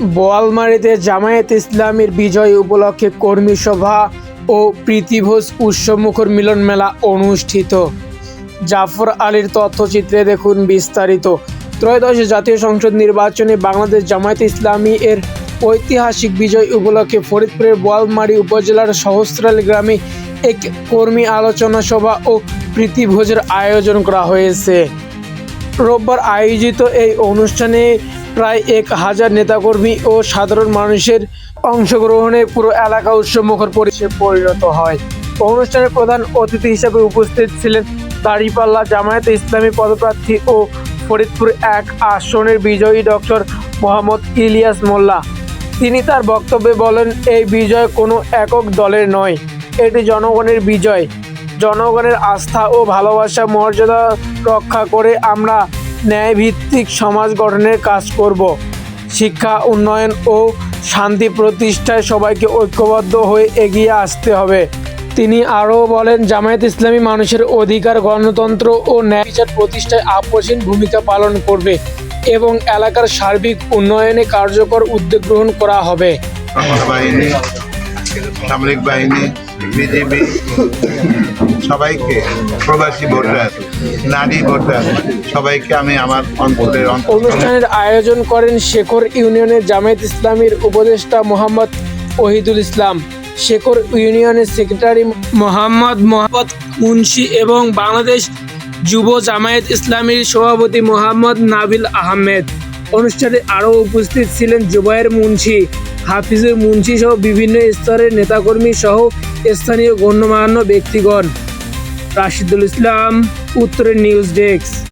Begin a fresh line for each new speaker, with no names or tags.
বোয়ালমারিতে জামায়াত ইসলামীর বিজয় উপলক্ষে কর্মী সভা ও প্রীতিভোজ উৎসবমুখর মিলন মেলা অনুষ্ঠিত। জাফর আলীর তথ্যচিত্রে দেখুন বিস্তারিত। ত্রয়োদশ জাতীয় সংসদ নির্বাচনে বাংলাদেশ জামায়াত ইসলামী এর ঐতিহাসিক বিজয় উপলক্ষে ফরিদপুরের বোয়ালমারী উপজেলার সহস্রাল গ্রামে এক কর্মী আলোচনা সভা ও প্রীতিভোজের আয়োজন করা হয়েছে। রোববার আয়োজিত এই অনুষ্ঠানে প্রায় এক হাজার নেতাকর্মী ও সাধারণ মানুষের অংশগ্রহণে পুরো এলাকা উৎসবমুখর পরিচয় পরিণত হয়। অনুষ্ঠানের প্রধান অতিথি হিসেবে উপস্থিত ছিলেন দাঁড়িপাল্লা জামায়াতে ইসলামী পদপ্রার্থী ও ফরিদপুর এক আসনের বিজয়ী ডক্টর মোহাম্মদ ইলিয়াস মোল্লা। তিনি তার বক্তব্যে বলেন, এই বিজয় কোনো একক দলের নয়, এটি জনগণের বিজয়। জনগণের আস্থা ও ভালোবাসা মর্যাদা রক্ষা করে আমরা ন্যায়ভিত্তিক সমাজ গঠনের কাজ করব। শিক্ষা, উন্নয়ন ও শান্তি প্রতিষ্ঠায় সবাইকে ঐক্যবদ্ধ হয়ে এগিয়ে আসতে হবে। তিনি আরও বলেন, জামায়াত ইসলামী মানুষের অধিকার, গণতন্ত্র ও ন্যায় বিচার প্রতিষ্ঠায় আপসীন ভূমিকা পালন করবে এবং এলাকার সার্বিক উন্নয়নে কার্যকর উদ্যোগ গ্রহণ করা হবে।
সামরিক বাহিনী বিজেপি সবাইকে প্রবাসী ভোটার, নারী ভোটার, সবাইকে আমি আমার অন্তরের
অনুষ্ঠানের আয়োজন করেন শেখর ইউনিয়নের জামায়াত ইসলামীর উপদেষ্টা মোহাম্মদ ওহিদুল ইসলাম। শেখর ইউনিয়নের সেক্রেটারি মোহাম্মদ মোহাম্মদ মুন্সি এবং বাংলাদেশ যুব জামায়াত ইসলামীর সভাপতি মোহাম্মদ নাবিল আহমেদ। অনুষ্ঠানে আরও উপস্থিত ছিলেন জুবায়ের মুন্সি, হাফিজুর মুন্সি সহ বিভিন্ন স্তরের নেতাকর্মী সহ স্থানীয় গণ্যমান্য ব্যক্তিগণ। রাশিদুল ইসলাম, উত্তরের নিউজ ডেস্ক।